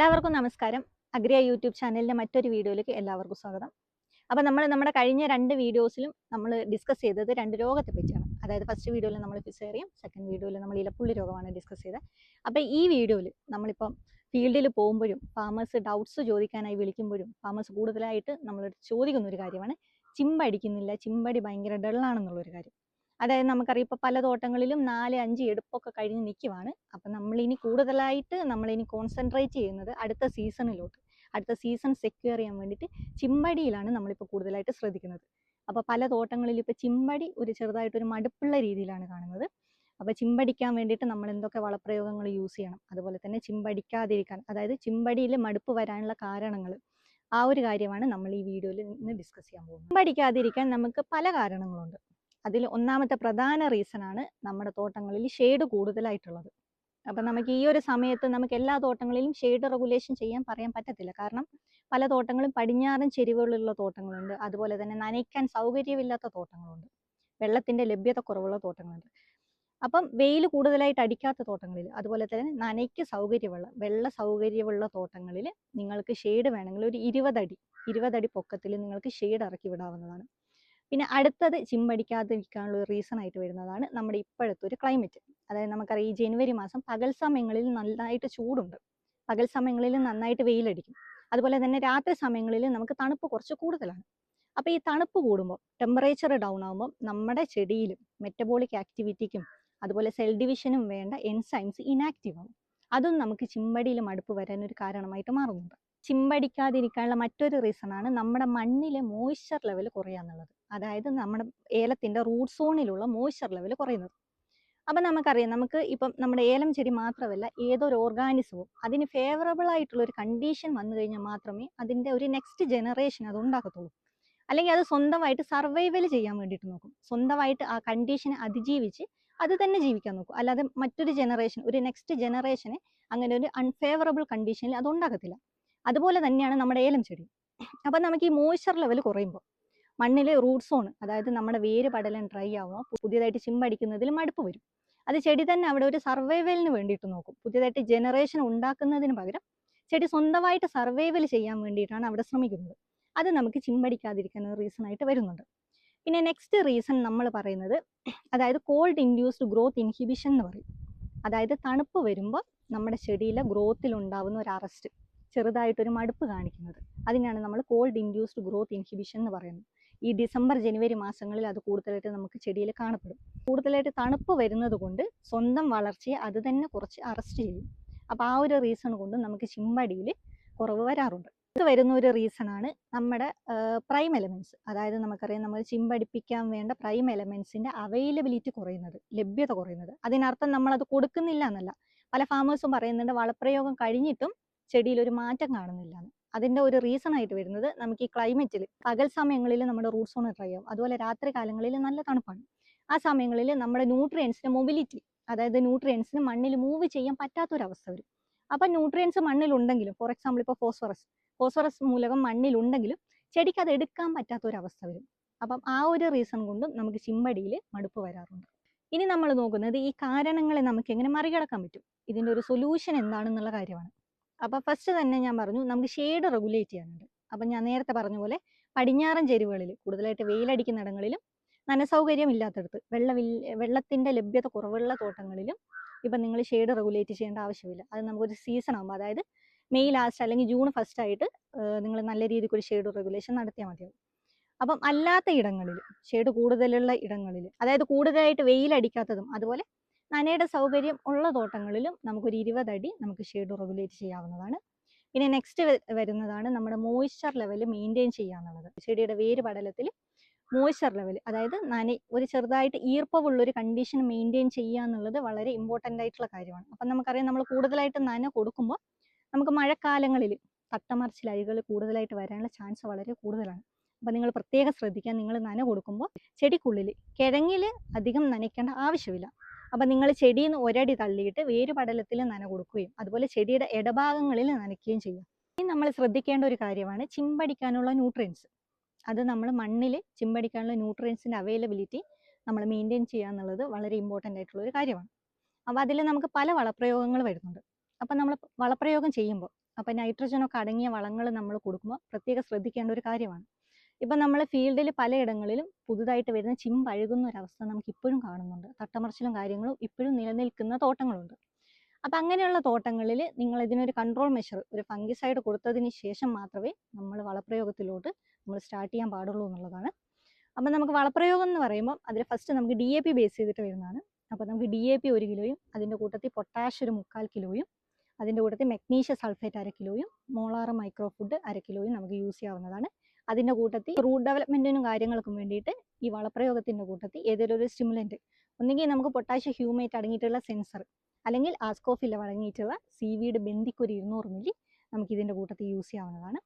എല്ലാവർക്കും നമസ്കാരം. അഗ്രിയ യൂട്യൂബ് ചാനലിന്റെ മറ്റൊരു വീഡിയോയിലേക്ക് എല്ലാവർക്കും സ്വാഗതം. അപ്പോൾ നമ്മൾ നമ്മുടെ കഴിഞ്ഞ രണ്ട് വീഡിയോസിലും നമ്മൾ ഡിസ്കസ് ചെയ്തത് രണ്ട് രോഗത്തെ പറ്റിയാണ്. അതായത് ഫസ്റ്റ് വീഡിയോയിൽ നമ്മൾ ഫിസേറിയം സെക്കൻഡ് വീഡിയോയിൽ നമ്മൾ ഇലപ്പുള്ളി രോഗമാണ് ഡിസ്കസ് ചെയ്തത്. അപ്പോൾ ഈ വീഡിയോയിൽ നമ്മളിപ്പം ഫീൽഡിൽ പോകുമ്പോഴും ഫാമേഴ്സ് ഡൗട്ട്സ് ചോദിക്കാനായി വിളിക്കുമ്പോഴും ഫാമേഴ്സ് കൂടുതലായിട്ട് നമ്മൾ ചോദിക്കുന്ന ഒരു കാര്യമാണ് ചിമ്പടിക്കുന്നില്ല ചിമ്പടി ഭയങ്കര ഡള്ളാണെന്നുള്ളൊരു കാര്യം. അതായത് നമുക്കറിയാം ഇപ്പോൾ പല തോട്ടങ്ങളിലും നാല് അഞ്ച് എടുപ്പൊക്കെ കഴിഞ്ഞ് നിൽക്കുവാണ് അപ്പം നമ്മളിനി കൂടുതലായിട്ട് നമ്മളിനി കോൺസെൻട്രേറ്റ് ചെയ്യുന്നത് അടുത്ത സീസണിലോട്ട് അടുത്ത സീസൺ സെക്യൂർ ചെയ്യാൻ വേണ്ടിയിട്ട് ചിമ്പടിയിലാണ് നമ്മളിപ്പോൾ കൂടുതലായിട്ട് ശ്രദ്ധിക്കുന്നത്. അപ്പോൾ പല തോട്ടങ്ങളിലും ഇപ്പോൾ ചിമ്പടി ഒരു ചെറുതായിട്ടൊരു മടുപ്പുള്ള രീതിയിലാണ് കാണുന്നത്. അപ്പോൾ ചിമ്പടിക്കാൻ വേണ്ടിയിട്ട് നമ്മൾ എന്തൊക്കെ വളപ്രയോഗങ്ങൾ യൂസ് ചെയ്യണം? അതുപോലെ തന്നെ ചിമ്പടിക്കാതിരിക്കാൻ അതായത് ചിമ്പടിയിൽ മടുപ്പ് വരാനുള്ള കാരണങ്ങൾ. ആ ഒരു കാര്യമാണ് നമ്മൾ ഈ വീഡിയോയിൽ ഇന്ന് ഡിസ്കസ് ചെയ്യാൻ പോകുന്നത്. ചിമ്പടിക്കാതിരിക്കാൻ നമുക്ക് പല കാരണങ്ങളുണ്ട്. അതിൽ ഒന്നാമത്തെ പ്രധാന റീസൺ ആണ് നമ്മുടെ തോട്ടങ്ങളിൽ ഷെയ്ഡ് കൂടുതലായിട്ടുള്ളത്. അപ്പം നമുക്ക് ഈ ഒരു സമയത്ത് നമുക്ക് എല്ലാ തോട്ടങ്ങളിലും ഷെയ്ഡ് റെഗുലേഷൻ ചെയ്യാൻ പറയാൻ പറ്റത്തില്ല. കാരണം പല തോട്ടങ്ങളും പടിഞ്ഞാറൻ ചെരിവുകളുള്ള തോട്ടങ്ങളുണ്ട്. അതുപോലെ തന്നെ നനയ്ക്കാൻ സൗകര്യമില്ലാത്ത തോട്ടങ്ങളുണ്ട്. വെള്ളത്തിന്റെ ലഭ്യത കുറവുള്ള തോട്ടങ്ങളുണ്ട്. അപ്പം വെയിൽ കൂടുതലായിട്ട് അടിക്കാത്ത തോട്ടങ്ങളിൽ അതുപോലെ തന്നെ നനയ്ക്ക് സൗകര്യമുള്ള വെള്ള സൗകര്യമുള്ള തോട്ടങ്ങളിൽ നിങ്ങൾക്ക് ഷെയ്ഡ് വേണമെങ്കിൽ ഒരു ഇരുപതടി ഇരുപതടി പൊക്കത്തിൽ നിങ്ങൾക്ക് ഷെയ്ഡ് ഇറക്കി വിടാവുന്നതാണ്. പിന്നെ അടുത്തത് ചിമ്പടിക്കാതിരിക്കാനുള്ള റീസൺ ആയിട്ട് വരുന്നതാണ് നമ്മുടെ ഇപ്പോഴത്തെ ഒരു ക്ലൈമറ്റ് അതായത് നമുക്കറിയാം ഈ ജനുവരി മാസം പകൽ സമയങ്ങളിൽ നന്നായിട്ട് ചൂടുണ്ട്. പകൽ സമയങ്ങളിൽ നന്നായിട്ട് വെയിലടിക്കും. അതുപോലെ തന്നെ രാത്രി സമയങ്ങളിൽ നമുക്ക് തണുപ്പ് കുറച്ച് കൂടുതലാണ്. അപ്പോൾ ഈ തണുപ്പ് കൂടുമ്പോൾ ടെമ്പറേച്ചർ ഡൗൺ ആകുമ്പോൾ നമ്മുടെ ചെടിയിലും മെറ്റബോളിക് ആക്ടിവിറ്റിക്കും അതുപോലെ സെൽ ഡിവിഷനും വേണ്ട എൻസൈംസ് ഇനാക്റ്റീവ് ആവും. അതും നമുക്ക് ചിമ്പടിയിൽ മടുപ്പ് വരാൻ ഒരു കാരണമായിട്ട് മാറുന്നുണ്ട്. ചിമ്പടിക്കാതിരിക്കാനുള്ള മറ്റൊരു റീസണാണ് നമ്മുടെ മണ്ണിലെ മോയ്സ്ചർ ലെവൽ കുറയുക എന്നുള്ളത് അതായത് നമ്മുടെ ഏലത്തിന്റെ റൂട്ട് സോണിലുള്ള മോയ്സ്ചർ ലെവൽ കുറയുന്നത്. അപ്പം നമുക്കറിയാം നമുക്ക് ഇപ്പം നമ്മുടെ ഏലം ചെടി മാത്രമല്ല ഏതൊരു ഓർഗാനിസവും അതിന് ഫേവറബിൾ ആയിട്ടുള്ള ഒരു കണ്ടീഷൻ വന്നു കഴിഞ്ഞാൽ മാത്രമേ അതിന്റെ ഒരു നെക്സ്റ്റ് ജനറേഷൻ അത് ഉണ്ടാക്കത്തുള്ളൂ. അല്ലെങ്കിൽ അത് സ്വന്തമായിട്ട് സർവൈവൽ ചെയ്യാൻ വേണ്ടിയിട്ട് നോക്കും. സ്വന്തമായിട്ട് ആ കണ്ടീഷനെ അതിജീവിച്ച് അത് തന്നെ ജീവിക്കാൻ നോക്കും. അല്ലാതെ മറ്റൊരു ജനറേഷൻ ഒരു നെക്സ്റ്റ് ജനറേഷനെ അങ്ങനെ ഒരു അൺഫേവറബിൾ കണ്ടീഷനിൽ അത് ഉണ്ടാക്കത്തില്ല. അതുപോലെ തന്നെയാണ് നമ്മുടെ ഏലം ചെടി അപ്പം നമുക്ക് ഈ മോയ്സ്ചർ ലെവൽ കുറയുമ്പോൾ മണ്ണിലെ റൂട്ട് സോൺ അതായത് നമ്മുടെ വേര് പടലം ഡ്രൈ ആവുമ്പോൾ പുതിയതായിട്ട് ചിമ്പടിക്കുന്നതിൽ മടുപ്പ് വരും. അത് ചെടി തന്നെ അവിടെ ഒരു സർവൈവലിന് വേണ്ടിയിട്ട് നോക്കും. പുതിയതായിട്ട് ജനറേഷൻ ഉണ്ടാക്കുന്നതിന് പകരം ചെടി സ്വന്തമായിട്ട് സർവൈവൽ ചെയ്യാൻ വേണ്ടിയിട്ടാണ് അവിടെ ശ്രമിക്കുന്നത്. അത് നമുക്ക് ചിമ്പടിക്കാതിരിക്കാൻ ഒരു റീസൺ ആയിട്ട് വരുന്നുണ്ട്. പിന്നെ നെക്സ്റ്റ് റീസൺ നമ്മൾ പറയുന്നത് അതായത് കോൾഡ് ഇൻഡ്യൂസ്ഡ് ഗ്രോത്ത് ഇൻഹിബിഷൻ എന്ന് പറയും. അതായത് തണുപ്പ് വരുമ്പോൾ നമ്മുടെ ചെടിയിലെ ഗ്രോത്തിൽ ഉണ്ടാവുന്ന ഒരു അറസ്റ്റ് ചെറുതായിട്ടൊരു മടുപ്പ് കാണിക്കുന്നത്. അതിനാണ് നമ്മൾ കോൾഡ് ഇൻഡ്യൂസ്ഡ് ഗ്രോത്ത് ഇൻഹിബിഷൻ എന്ന് പറയുന്നത്. ഈ ഡിസംബർ ജനുവരി മാസങ്ങളിൽ അത് കൂടുതലായിട്ട് നമുക്ക് ചെടിയിൽ കാണപ്പെടും. കൂടുതലായിട്ട് തണുപ്പ് വരുന്നത് കൊണ്ട് സ്വന്തം വളർച്ചയെ അത് തന്നെ കുറച്ച് അറസ്റ്റ് ചെയ്യും. അപ്പോൾ ആ ഒരു റീസൺ കൊണ്ട് നമുക്ക് ചിമ്പടിയിൽ കുറവ് വരാറുണ്ട്. ഇത് വരുന്ന ഒരു റീസൺ ആണ് നമ്മുടെ പ്രൈം എലമെന്റ്സ് അതായത് നമുക്കറിയാം നമ്മൾ ചിമ്പടിപ്പിക്കാൻ വേണ്ട പ്രൈം എലമെന്റ്സിന്റെ അവൈലബിലിറ്റി കുറയുന്നത് ലഭ്യത കുറയുന്നത്. അതിനർത്ഥം നമ്മളത് കൊടുക്കുന്നില്ല എന്നല്ല. പല ഫാമേഴ്സും പറയുന്നുണ്ട് വളപ്രയോഗം കഴിഞ്ഞിട്ടും ചെടിയിൽ ഒരു മാറ്റം കാണുന്നില്ല അതിന്റെ ഒരു റീസൺ ആയിട്ട് വരുന്നത് നമുക്ക് ഈ ക്ലൈമറ്റിൽ പകൽ സമയങ്ങളിൽ നമ്മുടെ റൂട്ട് സോൺ ഡ്രൈ ആവും. അതുപോലെ രാത്രി കാലങ്ങളിൽ നല്ല തണുപ്പാണ്. ആ സമയങ്ങളിൽ നമ്മുടെ ന്യൂട്രിയൻസിന്റെ മൊബിലിറ്റി അതായത് ന്യൂട്രിയൻസിന് മണ്ണിൽ മൂവ് ചെയ്യാൻ പറ്റാത്തൊരവസ്ഥ വരും. അപ്പം ന്യൂട്രിയൻസ് മണ്ണിലുണ്ടെങ്കിലും ഫോർ എക്സാമ്പിൾ ഇപ്പോൾ ഫോസ്ഫറസ് ഫോസ്ഫറസ് മൂലകം മണ്ണിലുണ്ടെങ്കിലും ചെടിക്ക് അത് എടുക്കാൻ പറ്റാത്തൊരവസ്ഥ വരും. അപ്പം ആ ഒരു റീസൺ കൊണ്ടും നമുക്ക് ചിമ്പടിയിൽ മടുപ്പ് വരാറുണ്ട്. ഇനി നമ്മൾ നോക്കുന്നത് ഈ കാരണങ്ങളെ നമുക്ക് എങ്ങനെ മറികടക്കാൻ പറ്റും? ഇതിന്റെ ഒരു സൊല്യൂഷൻ എന്താണെന്നുള്ള കാര്യമാണ്. അപ്പൊ ഫസ്റ്റ് തന്നെ ഞാൻ പറഞ്ഞു നമുക്ക് ഷെയ്ഡ് റെഗുലേറ്റ് ചെയ്യാനുണ്ട്. അപ്പം ഞാൻ നേരത്തെ പറഞ്ഞ പോലെ പടിഞ്ഞാറൻ ചെരുവുകളിൽ കൂടുതലായിട്ട് വെയിലടിക്കുന്ന ഇടങ്ങളിലും നനസൗകര്യം ഇല്ലാത്തടത്ത് വെള്ള വെള്ളത്തിന്റെ ലഭ്യത കുറവുള്ള തോട്ടങ്ങളിലും ഇപ്പൊ നിങ്ങൾ ഷെയ്ഡ് റെഗുലേറ്റ് ചെയ്യേണ്ട ആവശ്യമില്ല. അത് നമുക്കൊരു സീസൺ ആകുമ്പോൾ അതായത് മെയ് ലാസ്റ്റ് അല്ലെങ്കിൽ ജൂൺ ഫസ്റ്റ് ആയിട്ട് നിങ്ങൾ നല്ല രീതിക്ക് ഒരു ഷെയ്ഡ് റെഗുലേഷൻ നടത്തിയാൽ മതിയാവും. അപ്പം അല്ലാത്ത ഇടങ്ങളിൽ ഷെയ്ഡ് കൂടുതലുള്ള ഇടങ്ങളിൽ അതായത് കൂടുതലായിട്ട് വെയിലടിക്കാത്തതും അതുപോലെ നനയുടെ സൗകര്യം ഉള്ള തോട്ടങ്ങളിലും നമുക്കൊരു ഇരുപതടി നമുക്ക് ഷെയ്ഡ് റെഗുലേറ്റ് ചെയ്യാവുന്നതാണ്. പിന്നെ നെക്സ്റ്റ് വരുന്നതാണ് നമ്മുടെ മോയ്സ്ചർ ലെവൽ മെയിന്റെയിൻ ചെയ്യാന്നുള്ളത്. ചെടിയുടെ വേര് പടലത്തിൽ മോയ്സ്ചർ ലെവൽ അതായത് നന ഒരു ചെറുതായിട്ട് ഈർപ്പമുള്ളൊരു കണ്ടീഷൻ മെയിന്റെയിൻ ചെയ്യുക എന്നുള്ളത് വളരെ ഇമ്പോർട്ടന്റ് ആയിട്ടുള്ള കാര്യമാണ്. അപ്പം നമുക്കറിയാം നമ്മൾ കൂടുതലായിട്ട് നന കൊടുക്കുമ്പോൾ നമുക്ക് മഴക്കാലങ്ങളിൽ തട്ടമറിച്ചിൽ അഴികൾ കൂടുതലായിട്ട് വരാനുള്ള ചാൻസ് വളരെ കൂടുതലാണ്. അപ്പം നിങ്ങൾ പ്രത്യേകം ശ്രദ്ധിക്കുക. നിങ്ങൾ നന കൊടുക്കുമ്പോൾ ചെടിക്കുള്ളിൽ കിഴങ്ങിൽ അധികം നനയ്ക്കേണ്ട ആവശ്യമില്ല. അപ്പം നിങ്ങൾ ചെടിയിൽ നിന്ന് ഒരടി തള്ളിയിട്ട് വേര് പടലത്തിൽ നന കൊടുക്കുകയും അതുപോലെ ചെടിയുടെ ഇടഭാഗങ്ങളിൽ നനയ്ക്കുകയും ചെയ്യും ഇനി നമ്മൾ ശ്രദ്ധിക്കേണ്ട ഒരു കാര്യമാണ് ചിമ്പടിക്കാനുള്ള ന്യൂട്രിയൻസ് അത് നമ്മൾ മണ്ണിൽ ചിമ്പടിക്കാനുള്ള ന്യൂട്രിയൻസിന്റെ അവൈലബിലിറ്റി നമ്മൾ മെയിന്റെയിൻ ചെയ്യുക എന്നുള്ളത് വളരെ ഇമ്പോർട്ടന്റ് ആയിട്ടുള്ള ഒരു കാര്യമാണ്. അപ്പോൾ അതിൽ നമുക്ക് പല വളപ്രയോഗങ്ങൾ വരുന്നുണ്ട്. അപ്പം നമ്മൾ വളപ്രയോഗം ചെയ്യുമ്പോൾ അപ്പോൾ നൈട്രജനൊക്കെ അടങ്ങിയ വളങ്ങൾ നമ്മൾ കൊടുക്കുമ്പോൾ പ്രത്യേകം ശ്രദ്ധിക്കേണ്ട ഒരു കാര്യമാണ്. ഇപ്പം നമ്മൾ ഫീൽഡിൽ പലയിടങ്ങളിലും പുതുതായിട്ട് വരുന്ന ചിമ്പഴുകുന്ന ഒരവസ്ഥ നമുക്ക് ഇപ്പോഴും കാണുന്നുണ്ട്. തട്ടമറിച്ചിലും കാര്യങ്ങളും ഇപ്പോഴും നിലനിൽക്കുന്ന തോട്ടങ്ങളുണ്ട്. അപ്പം അങ്ങനെയുള്ള തോട്ടങ്ങളിൽ നിങ്ങൾ ഇതിനൊരു കൺട്രോൾ മെഷർ ഒരു ഫംഗിസൈഡ് കൊടുത്തതിന് ശേഷം മാത്രമേ നമ്മൾ വളപ്രയോഗത്തിലോട്ട് നമ്മൾ സ്റ്റാർട്ട് ചെയ്യാൻ പാടുള്ളൂ എന്നുള്ളതാണ്. അപ്പം നമുക്ക് വളപ്രയോഗം എന്ന് പറയുമ്പോൾ അതിൽ ഫസ്റ്റ് നമുക്ക് ഡി എ പി ബേസ് ചെയ്തിട്ട് വരുന്നതാണ്. അപ്പോൾ നമുക്ക് ഡി എ പി ഒരു കിലോയും അതിന്റെ കൂട്ടത്തിൽ പൊട്ടാഷ് ഒരു മുക്കാൽ കിലോയും അതിന്റെ കൂട്ടത്തിൽ മെഗ്നീഷ്യ സൾഫേറ്റ് അര കിലോയും മോളാറ് മൈക്രോ ഫുഡ് അര കിലോയും നമുക്ക് യൂസ് ചെയ്യാവുന്നതാണ്. അതിന്റെ കൂട്ടത്തിൽ റൂട്ട് ഡെവലപ്മെന്റിനും കാര്യങ്ങൾക്കും വേണ്ടിയിട്ട് ഈ വളപ്രയോഗത്തിന്റെ കൂട്ടത്തിൽ ഏതെങ്കിലും ഒരു സ്റ്റിമുലന്റ് ഒന്നുകിൽ നമുക്ക് പൊട്ടാഷ്യം ഹ്യൂമേറ്റ് അടങ്ങിയിട്ടുള്ള സെൻസർ അല്ലെങ്കിൽ ആസ്കോഫില്ല അടങ്ങിയിട്ടുള്ള സീവീഡ് ബെന്തിക്ക് ഒരു ഇരുന്നൂറ് മില്ലി നമുക്ക് ഇതിന്റെ കൂട്ടത്തിൽ യൂസ് ചെയ്യാവുന്നതാണ്.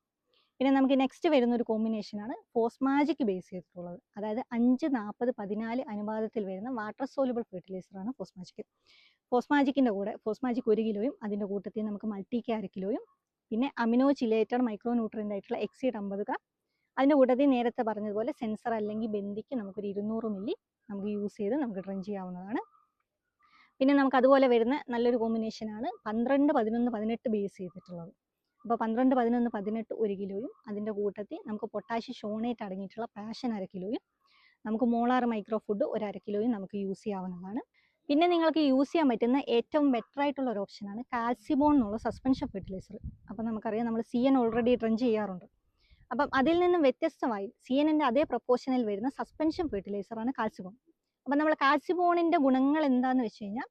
പിന്നെ നമുക്ക് നെക്സ്റ്റ് വരുന്ന ഒരു കോമ്പിനേഷനാണ് ഫോസ്മാജിക് ബേസ് ചെയ്തിട്ടുള്ളത്. അതായത് അഞ്ച് നാൽപ്പത് പതിനാല് അനുപാതത്തിൽ വരുന്ന വാട്ടർ സോലുബിൾ ഫെർട്ടിലൈസറാണ് ഫോസ്മാജിക് ഫോസ്മാജിക്കിന്റെ കൂടെ ഫോസ്മാജിക് ഒരു കിലോയും അതിന്റെ കൂട്ടത്തിൽ നമുക്ക് മൾട്ടി അര കിലോയും പിന്നെ അമിനോ ചിലേറ്റഡ് മൈക്രോ ന്യൂട്രിയന്റ് ആയിട്ടുള്ള എക്സീഡ് അമ്പത് ഗ്രാം അതിന്റെ കൂട്ടത്തിൽ നേരത്തെ പറഞ്ഞതുപോലെ സെൻസർ അല്ലെങ്കിൽ ബന്ധിക്ക് നമുക്കൊരു ഇരുന്നൂറ് മില്ലി നമുക്ക് യൂസ് ചെയ്ത് നമുക്ക് ഡ്രൈൻ ചെയ്യാവുന്നതാണ്. പിന്നെ നമുക്ക് അതുപോലെ വരുന്ന നല്ലൊരു കോമ്പിനേഷനാണ് പന്ത്രണ്ട് പതിനൊന്ന് പതിനെട്ട് ബേസ് ചെയ്തിട്ടുള്ളത്. അപ്പോൾ പന്ത്രണ്ട് പതിനൊന്ന് പതിനെട്ട് ഒരു കിലോയും അതിന്റെ കൂട്ടത്തിൽ നമുക്ക് പൊട്ടാഷ്യം ഷോണേറ്റ് അടങ്ങിയിട്ടുള്ള പാഷൻ അര കിലോയും നമുക്ക് മോളാർ മൈക്രോ ഫുഡ് ഒരു അര കിലോയും നമുക്ക് യൂസ് ചെയ്യാവുന്നതാണ്. പിന്നെ നിങ്ങൾക്ക് യൂസ് ചെയ്യാൻ പറ്റുന്ന ഏറ്റവും ബെറ്റർ ആയിട്ടുള്ള ഒരു ഓപ്ഷനാണ് കാൽസിബോൺ എന്നുള്ള സസ്പെൻഷൻ ഫെർട്ടിലൈസർ അപ്പോൾ നമുക്കറിയാം നമ്മൾ സി എൻ ഓൾറെഡി ഡ്രൻ ചെയ്യാറുണ്ട്. അപ്പം അതിൽ നിന്നും വ്യത്യസ്തമായി സി എൻ എന്റെ അതേ പ്രപ്പോർഷനിൽ വരുന്ന സസ്പെൻഷൻ ഫെർട്ടിലൈസറാണ് കാൽസിബോൺ അപ്പം നമ്മൾ കാൽസിബോണിന്റെ ഗുണങ്ങൾ എന്താണെന്ന് വെച്ച് കഴിഞ്ഞാൽ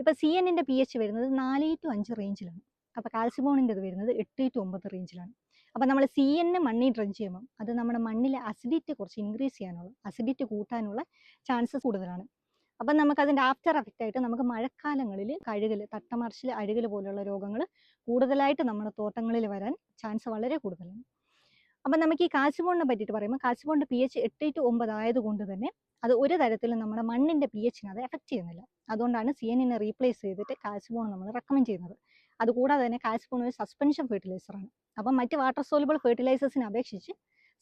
ഇപ്പം സി എന്നിന്റെ പി എച്ച് വരുന്നത് നാല് ടു അഞ്ച് റേഞ്ചിലാണ് അപ്പോൾ കാൽസിബോണിന്റെ വരുന്നത് എട്ട് ടു ഒമ്പത് റേഞ്ചിലാണ് അപ്പോൾ നമ്മൾ സി എന്നെ മണ്ണിൽ ഡ്രൻ ചെയ്യുമ്പോൾ അത് നമ്മുടെ മണ്ണിലെ അസിഡിറ്റി കുറച്ച് ഇൻക്രീസ് ചെയ്യാനുള്ള അസിഡിറ്റി കൂട്ടാനുള്ള ചാൻസസ് കൂടുതലാണ്. അപ്പം നമുക്ക് അതിന്റെ ആഫ്റ്റർ എഫക്റ്റ് ആയിട്ട് നമുക്ക് മഴക്കാലങ്ങളിൽ കഴുകൽ തട്ടമറിച്ചിൽ അഴുകൽ പോലുള്ള രോഗങ്ങൾ കൂടുതലായിട്ട് നമ്മുടെ തോട്ടങ്ങളിൽ വരാൻ ചാൻസ് വളരെ കൂടുതലാണ്. അപ്പം നമുക്ക് ഈ കാൽസ്യബോണിനെ പറ്റിയിട്ട് പറയുമ്പോൾ കാൽസ്യബോണിന്റെ പി എച്ച് എട്ട് ടു ഒമ്പത് ആയതുകൊണ്ട് തന്നെ അത് ഒരു തരത്തിലും നമ്മുടെ മണ്ണിന്റെ പി എച്ചിനെ അത് എഫക്റ്റ് ചെയ്യുന്നില്ല. അതുകൊണ്ടാണ് സി എന്നിനെ റീപ്ലേസ് ചെയ്തിട്ട് കാൽസ്യബോൺ നമ്മൾ റെക്കമെൻഡ് ചെയ്യുന്നത്. അതുകൂടാതെ തന്നെ കാൽസ്യബോൺ ഒരു സസ്പെൻഷൻ ഫെർട്ടിലൈസറാണ്. അപ്പം മറ്റ് വാട്ടർ സോലിബിൾ ഫെർട്ടിലൈസേഴ്സിനെ അപേക്ഷിച്ച്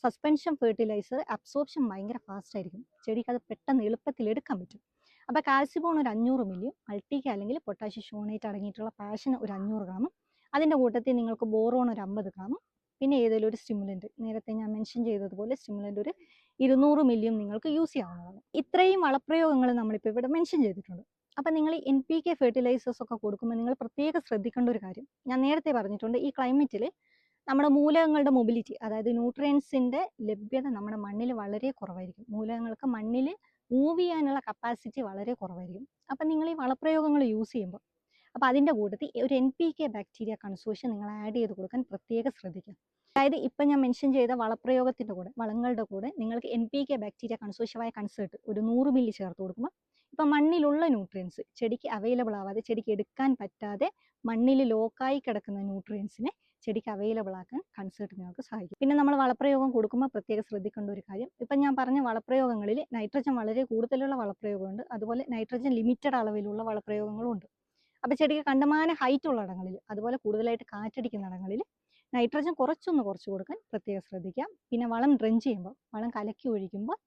സസ്പെൻഷൻ ഫെർട്ടിലൈസർ അബ്സോർപ്ഷൻ ഭയങ്കര ഫാസ്റ്റ് ആയിരിക്കും ചെടിക്ക് അത് പെട്ടെന്ന് എളുപ്പത്തിൽ എടുക്കാൻ പറ്റും. അപ്പോൾ കാൽസ്യബോൺ ഒരു അഞ്ഞൂറ് മില്ലി മൾട്ടിക്ക് അല്ലെങ്കിൽ പൊട്ടാഷ്യം ഷോണേറ്റ് അടങ്ങിയിട്ടുള്ള പാഷൻ ഒരു അഞ്ഞൂറ് ഗ്രാമും അതിന്റെ കൂട്ടത്തിൽ നിങ്ങൾക്ക് ബോറോൺ ഒരു അമ്പത് ഗ്രാമും പിന്നെ ഏതെങ്കിലും ഒരു സ്റ്റിമുലന്റ് നേരത്തെ ഞാൻ മെൻഷൻ ചെയ്തതുപോലെ സ്റ്റിമുലന്റ് ഒരു ഇരുന്നൂറ് മില്ലിയും നിങ്ങൾക്ക് യൂസ് ചെയ്യാവുന്നതാണ്. ഇത്രയും വളപ്രയോഗങ്ങൾ നമ്മളിപ്പോൾ ഇവിടെ മെൻഷൻ ചെയ്തിട്ടുണ്ട്. അപ്പം നിങ്ങൾ എൻ പി കെ ഫെർട്ടിലൈസേഴ്സ് ഒക്കെ കൊടുക്കുമ്പോൾ നിങ്ങൾ പ്രത്യേകം ശ്രദ്ധിക്കേണ്ട ഒരു കാര്യം ഞാൻ നേരത്തെ പറഞ്ഞിട്ടുണ്ട് ഈ ക്ലൈമറ്റിൽ നമ്മുടെ മൂലകങ്ങളുടെ മൊബിലിറ്റി അതായത് ന്യൂട്രിയൻസിന്റെ ലഭ്യത നമ്മുടെ മണ്ണിൽ വളരെ കുറവായിരിക്കും. മൂലകങ്ങൾക്ക് മണ്ണിൽ മൂവ് ചെയ്യാനുള്ള കപ്പാസിറ്റി വളരെ കുറവായിരിക്കും. അപ്പം നിങ്ങൾ ഈ വളപ്രയോഗങ്ങൾ യൂസ് ചെയ്യുമ്പോൾ അപ്പോൾ അതിന്റെ കൂട്ടത്തിൽ ഒരു N P K bacteria consortium നിങ്ങൾ ആഡ് ചെയ്ത് കൊടുക്കാൻ പ്രത്യേകം ശ്രദ്ധിക്കുക അതായത് ഇപ്പം ഞാൻ മെൻഷൻ ചെയ്ത വളപ്രയോഗത്തിന്റെ കൂടെ വളങ്ങളുടെ കൂടെ നിങ്ങൾക്ക് എൻ പി കെ ബാക്ടീരിയ കൺസോഷ്യമായ കൺസേർട്ട് ഒരു നൂറ് മില്ലി ചേർത്ത് കൊടുക്കുമ്പോൾ ഇപ്പം മണ്ണിലുള്ള ന്യൂട്രിയൻസ് ചെടിക്ക് അവൈലബിൾ ആവാതെ ചെടിക്ക് എടുക്കാൻ പറ്റാതെ മണ്ണിൽ ലോക്കായി കിടക്കുന്ന ന്യൂട്രിയൻസിനെ ചെടിക്ക് അവൈലബിൾ ആക്കാൻ കൺസേർട്ട് നിങ്ങൾക്ക് സഹായിക്കും. പിന്നെ നമ്മൾ വളപ്രയോഗം കൊടുക്കുമ്പോൾ പ്രത്യേകം ശ്രദ്ധിക്കേണ്ട ഒരു കാര്യം ഇപ്പം ഞാൻ പറഞ്ഞ വളപ്രയോഗങ്ങളിൽ നൈട്രജൻ വളരെ കൂടുതലുള്ള വളപ്രയോഗമുണ്ട്. അതുപോലെ നൈട്രജൻ ലിമിറ്റഡ് അളവിലുള്ള വളപ്രയോഗങ്ങളും ഉണ്ട്. അപ്പോൾ ചെടിക്ക് കണ്ടമാന ഹൈറ്റ് ഉള്ള ഇടങ്ങളിൽ അതുപോലെ കൂടുതലായിട്ട് കാറ്റടിക്കുന്ന ഇടങ്ങളിൽ നൈട്രജൻ കുറച്ചൊന്ന് കുറച്ച് കൊടുക്കാൻ പ്രത്യേകം ശ്രദ്ധിക്കാം. പിന്നെ വളം ഡ്രെൻ ചെയ്യുമ്പോൾ വളം കലക്കി ഒഴിക്കുമ്പോൾ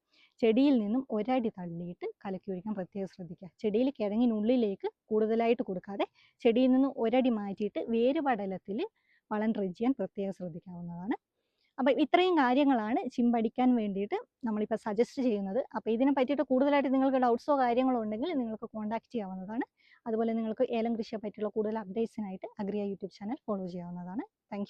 ചെടിയിൽ നിന്നും ഒരടി തള്ളിയിട്ട് കലക്കി ഒഴിക്കാൻ പ്രത്യേകം ശ്രദ്ധിക്കുക. ചെടിയിൽ കിഴങ്ങിനുള്ളിലേക്ക് കൂടുതലായിട്ട് കൊടുക്കാതെ ചെടിയിൽ നിന്ന് ഒരടി മാറ്റിയിട്ട് വേരുപടലത്തിൽ വളം ഡ്രെൻ ചെയ്യാൻ പ്രത്യേകം ശ്രദ്ധിക്കാവുന്നതാണ്. അപ്പോൾ ഇത്രയും കാര്യങ്ങളാണ് ചിമ്പടിക്കാൻ വേണ്ടിയിട്ട് നമ്മളിപ്പോൾ സജസ്റ്റ് ചെയ്യുന്നത്. അപ്പോൾ ഇതിനെ പറ്റിയിട്ട് കൂടുതലായിട്ട് നിങ്ങൾക്ക് ഡൗട്ട്സോ കാര്യങ്ങളോ ഉണ്ടെങ്കിൽ നിങ്ങൾക്ക് കോൺടാക്ട് ചെയ്യാവുന്നതാണ്. അതുപോലെ നിങ്ങൾക്ക് ഏലം കൃഷിയെ പറ്റിയുള്ള കൂടുതൽ അപ്ഡേറ്റ്സിനായിട്ട് അഗ്രിയ യൂട്യൂബ് ചാനൽ ഫോളോ ചെയ്യാവുന്നതാണ്. താങ്ക്